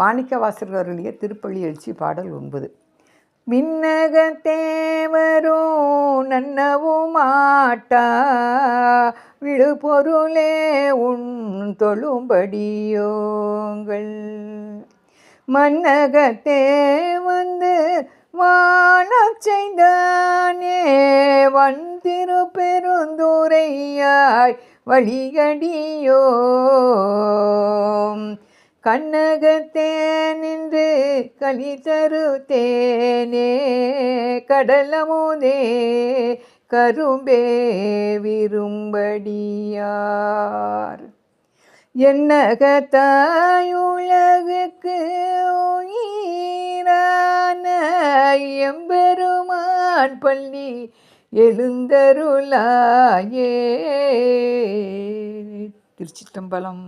மாணிக்கவாசகர் அருளிய திருப்பள்ளி எழுச்சி பாடல் ஒன்பது. மின்னக தேவரோ நன்னவும் ஆட்டா விழுபொருளே உன் தொழும்படியோங்கள். மன்னகத்தே வந்து வாழச் செய்தானே வந்திரு பெருந்துரையாய் வழியடியோ கண்ணகத்தே நின்று களி தருத்தேனே கடலமுதே கரும்பே விரும்படியார். என்னகத்தாயுலகுக்கு உயிரான எம்பெருமான் பள்ளி எழுந்தருளாயே. திருச்சிட்டம்பலம்